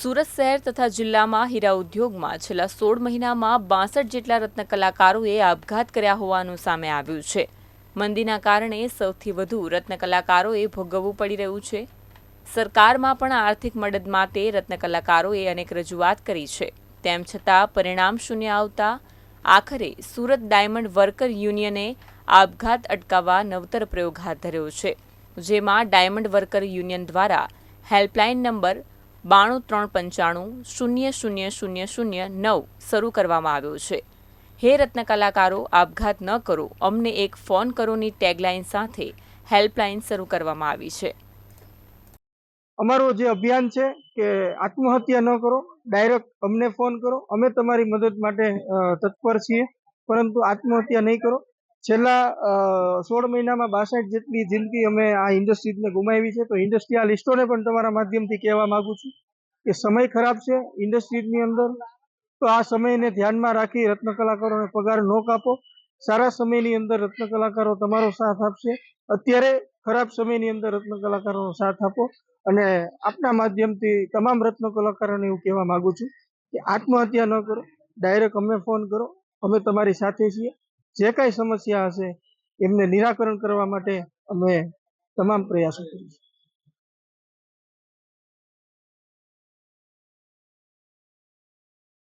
સુરત શહેર તથા જિલ્લામાં હીરા ઉદ્યોગમાં છેલ્લા સોળ મહિનામાં બાસઠ જેટલા રત્ન કલાકારોએ આપઘાત કર્યા હોવાનું સામે આવ્યું છે. મંદીના કારણે સૌથી વધુ રત્ન કલાકારોએ ભોગવવું પડી રહ્યું છે. સરકારમાં પણ આર્થિક મદદ માટે રત્ન કલાકારોએ અનેક રજૂઆત કરી છે. તેમ છતાં પરિણામ શૂન્ય આવતા આખરે સુરત ડાયમંડ વર્કર યુનિયને આપઘાત અટકાવવા નવતર પ્રયોગ હાથ ધર્યો છે. જેમાં ડાયમંડ વર્કર યુનિયન દ્વારા હેલ્પલાઇન નંબર બાણું ત્રણ પંચાણું, શૂન્ય શૂન્ય શૂન્ય શૂન્ય, નવ શરૂ કરવામાં આવ્યો છે. હે રત્ન કલાકારો, આપઘાત ન કરો. અમને એક ફોન કરોની ટેગલાઇન સાથે હેલ્પલાઇન શરૂ કરવામાં આવી છે. અમારું જે અભિયાન છે કે આત્મહત્યા ન કરો, ડાયરેક્ટ અમને ફોન કરો. અમે તમારી મદદ માટે તત્પર છીએ, પરંતુ આત્મહત્યા નહીં કરો. છેલ્લા સોળ મહિનામાં બાસઠ જેટલી જિંદગી અમે આ ઇન્ડસ્ટ્રીઝને ગુમાવી છે, તો ઇન્ડસ્ટ્રીયાલિસ્ટોને પણ તમારા માધ્યમથી કહેવા માંગુ છું કે સમય ખરાબ છે ઇન્ડસ્ટ્રીઝની અંદર, તો આ સમયને ધ્યાનમાં રાખી રત્ન કલાકારોને પગાર ન કાપો. સારા સમયની અંદર રત્ન કલાકારો તમારો સાથ આપશે. અત્યારે ખરાબ સમયની અંદર રત્ન કલાકારોનો સાથ આપો અને આપના માધ્યમથી તમામ રત્ન કલાકારોને એવું કહેવા માંગુ છું કે આત્મહત્યા ન કરો. ડાયરેક્ટ અમે ફોન કરો. અમે તમારી સાથે છીએ. જે કાંઈ સમસ્યા હશે એમને નિરાકરણ કરવા માટે અમે તમામ પ્રયાસો કરીશું.